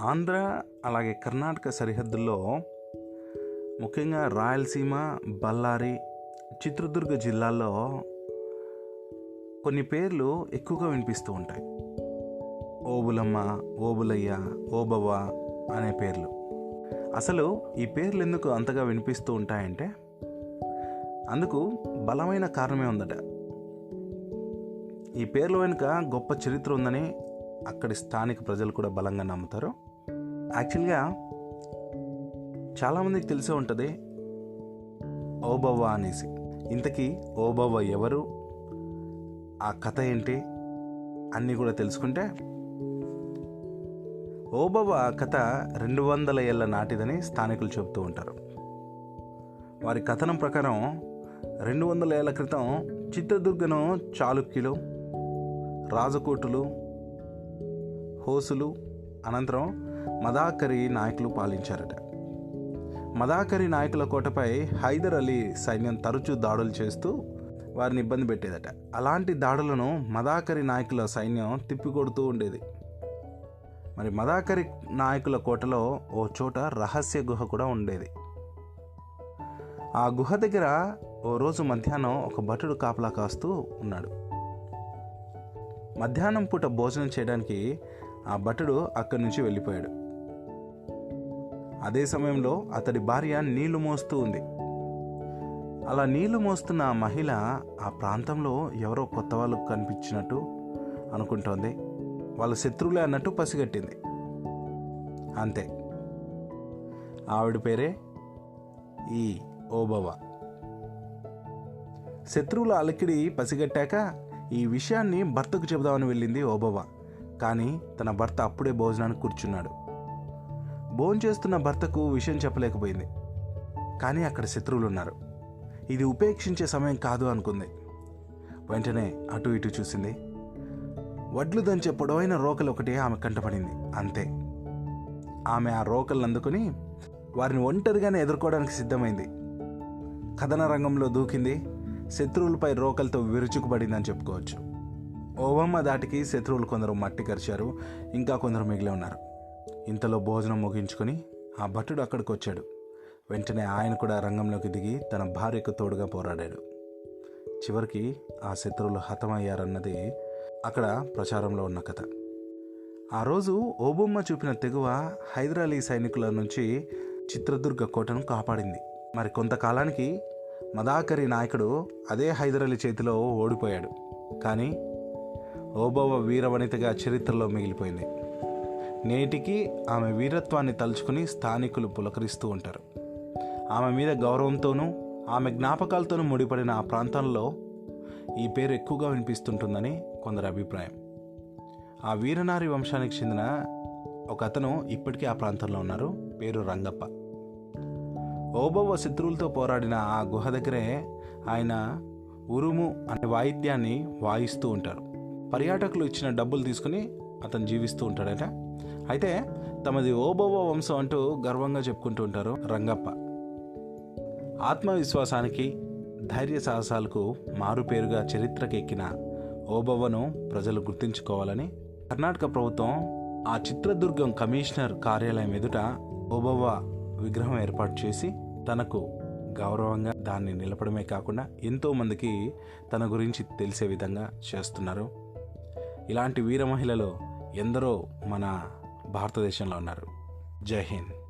ఆంధ్ర అలాగే కర్ణాటక సరిహద్దుల్లో ముఖ్యంగా రాయలసీమ బళ్ళారి చిత్రదుర్గ జిల్లాల్లో కొన్ని పేర్లు ఎక్కువగా వినిపిస్తూ ఉంటాయి. ఓబులమ్మ ఓబులయ్య ఓబవ్వ అనే పేర్లు. అసలు ఈ పేర్లు ఎందుకు అంతగా వినిపిస్తూ ఉంటాయంటే అందుకు బలమైన కారణమే ఉందట. ఈ పేర్ల వెనుక గొప్ప చరిత్ర ఉందని అక్కడి స్థానిక ప్రజలు కూడా బలంగా నమ్ముతారు. యాక్చువల్గా చాలామందికి తెలిసే ఉంటుంది ఓబవ్వ అనేసి. ఇంతకీ ఓబవ్వ ఎవరు ఆ కథ ఏంటి అన్నీ కూడా తెలుసుకుంటే ఓబవ్వ కథ రెండు వందల ఏళ్ళ నాటిదని స్థానికులు చెబుతూ ఉంటారు. వారి కథనం ప్రకారం రెండు వందల ఏళ్ళ క్రితం చిత్రదుర్గను చాళుక్యులు రాజకోటులు హోసులు అనంతరం మదాకరి నాయకులు పాలించారట. మదాకరి నాయకుల కోటపై హైదర్ అలీ సైన్యం తరచూ దాడులు చేస్తూ వారిని ఇబ్బంది పెట్టేదట. అలాంటి దాడులను మదాకరి నాయకుల సైన్యం తిప్పికొడుతూ ఉండేది. మరి మదాకరి నాయకుల కోటలో ఓ చోట రహస్య గుహ కూడా ఉండేది. ఆ గుహ దగ్గర ఓ రోజు మధ్యాహ్నం ఒక భటుడు కాపలా కాస్తూ ఉన్నాడు. మధ్యాహ్నం పూట భోజనం చేయడానికి ఆ భటుడు అక్కడి నుంచి వెళ్ళిపోయాడు. అదే సమయంలో అతడి భార్య నీళ్ళు మోస్తూ ఉంది. అలా నీళ్ళు మోస్తున్న ఆ మహిళ ఆ ప్రాంతంలో ఎవరో కొత్త వాళ్ళు కనిపించినట్టు అనుకుంటోంది. వాళ్ళ శత్రువులే అన్నట్టు పసిగట్టింది. అంతే. ఆవిడ పేరే ఈ ఓబవ్వ. శత్రువుల అలికిడి పసిగట్టాక ఈ విషయాన్ని భర్తకు చెబుదామని వెళ్ళింది ఓబవ్వ. కానీ తన భర్త అప్పుడే భోజనానికి కూర్చున్నాడు. భోంచేస్తున్న భర్తకు విషయం చెప్పలేకపోయింది. కానీ అక్కడ శత్రువులు ఉన్నారు ఇది ఉపేక్షించే సమయం కాదు అనుకుంది. వెంటనే అటు ఇటు చూసింది. వడ్లు దంచే పొడవైన రోకలు ఒకటి ఆమె కంటపడింది. అంతే. ఆమె ఆ రోకలను అందుకుని వారిని ఒంటరిగానే ఎదుర్కోవడానికి సిద్ధమైంది. కథన రంగంలో దూకింది. శత్రువులపై రోకలతో విరుచుకుపడిందని చెప్పుకోవచ్చు. ఓవమ్మ దాటికి శత్రువులు కొందరు మట్టి కరిచారు ఇంకా కొందరు మిగిలి ఉన్నారు. ఇంతలో భోజనం ముగించుకొని ఆ భటుడు అక్కడికి వచ్చాడు వెంటనే ఆయన కూడా రంగంలోకి దిగి తన భార్యకు తోడుగా పోరాడాడు. చివరికి ఆ శత్రువులు హతమయ్యారన్నది అక్కడ ప్రచారంలో ఉన్న కథ. ఆ రోజు ఓబొమ్మ చూపిన తెగువ హైదరాలీ సైనికుల నుంచి చిత్రదుర్గ కోటను కాపాడింది. మరి కొంతకాలానికి మదాకరి నాయకుడు అదే హైదరాలీ చేతిలో ఓడిపోయాడు. కానీ ఓబవ్వ వీరవనితగా చరిత్రలో మిగిలిపోయింది. నేటికి ఆమె వీరత్వాన్ని తలుచుకుని స్థానికులు పులకరిస్తూ ఉంటారు. ఆమె మీద గౌరవంతోనూ ఆమె జ్ఞాపకాలతోనూ ముడిపడిన ఆ ప్రాంతంలో ఈ పేరు ఎక్కువగా వినిపిస్తుంటుందని కొందరి అభిప్రాయం. ఆ వీరనారి వంశానికి చెందిన ఒక అతను ఇప్పటికీ ఆ ప్రాంతంలో ఉన్నారు పేరు రంగప్ప. ఓబవ్వ శత్రువులతో పోరాడిన ఆ గుహ దగ్గరే ఆయన ఉరుము అనే వాయిద్యాన్ని వాయిస్తూ ఉంటారు. పర్యాటకులు ఇచ్చిన డబ్బులు తీసుకుని అతను జీవిస్తూ ఉంటాడట. అయితే తమది ఓబవ్వ వంశం అంటూ గర్వంగా చెప్పుకుంటూ ఉంటారు రంగప్ప. ఆత్మవిశ్వాసానికి ధైర్య సాహసాలకు మారుపేరుగా చరిత్రకెక్కిన ఓబవ్వను ప్రజలు గుర్తించుకోవాలని కర్ణాటక ప్రభుత్వం ఆ చిత్రదుర్గం కమిషనర్ కార్యాలయం ఎదుట ఓబవ్వ విగ్రహం ఏర్పాటు చేసి తనకు గౌరవంగా దాన్ని నిలపడమే కాకుండా ఎంతోమందికి తన గురించి తెలిసే విధంగా చేస్తున్నారు. ఇలాంటి వీర మహిళలు ఎందరో మన భారతదేశంలో ఉన్నారు. జై హింద్.